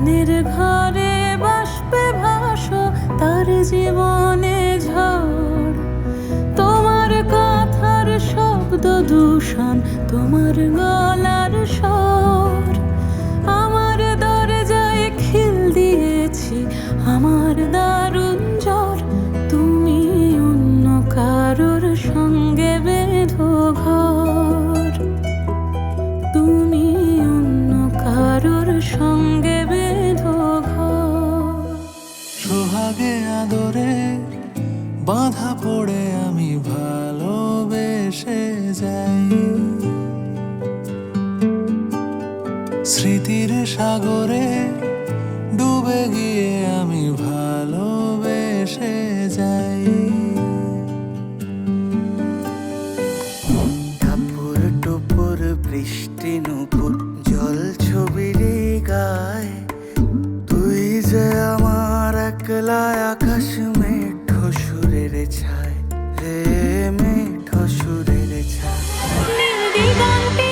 গানের ঘরে বাষ্পে ভাসো, তার জীবনে ঝড়। তোমার কথার শব্দ দূষণ, তোমার গলার স্বর। আমার দরজায় খিল দিয়েছি, আমার দারুণ জ্বর। তুমি অন্য কারোর সঙ্গে বেঁধো ঘর। তুমি অন্য কারোর সঙ্গে সোহাগে আদরে বাধা পড়ে আমি ভালোবেসে যাই। স্মৃতির সাগরে ডুবে গিয়ে আমি ভালোবেসে একলা আকাশ মেঠো সুরের ছায় রে মেঠো সুরের ছায়। নীল দিগন্তে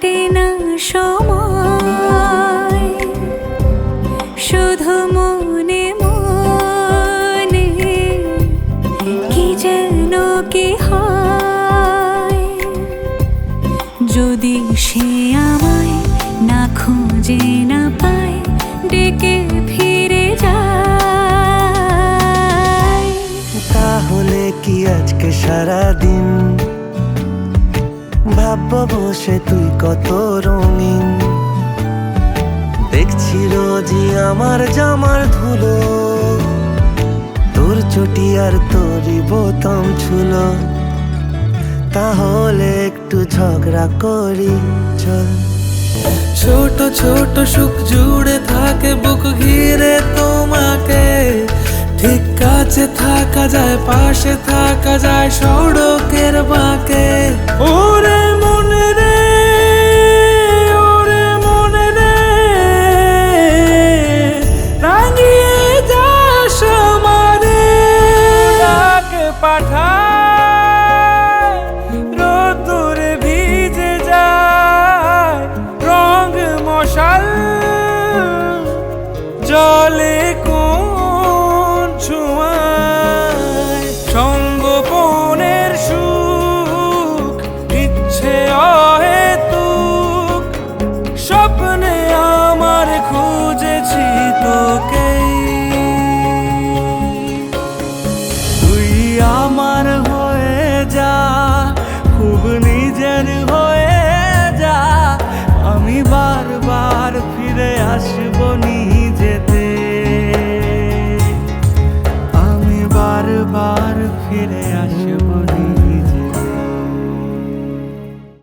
কাটে না সময়, শুধু মনে মনে কি যেন কি হয়। যদি সে আমায় না খুঁজে না পায়, ডেকে ফিরে যায়। তাহলে কি আজকে সারা ভাবব বসে তুই কত রঙিন। দেখছি রোজই আমার জামার ধুলো। তোর চটি আর তোরই বোতাম ছুলো। তাহলে একটু ঝগড়া করি, চল। ছোট ছোট সুখ জুড়ে থাকে বুক ঘিরে তোমাকে। ঠিক কাছে থাকা যায়, পাশে থাকা যায় সড়কের বাঁকে। আসবনি নিজেতে। আমি বারবার ফিরে আসব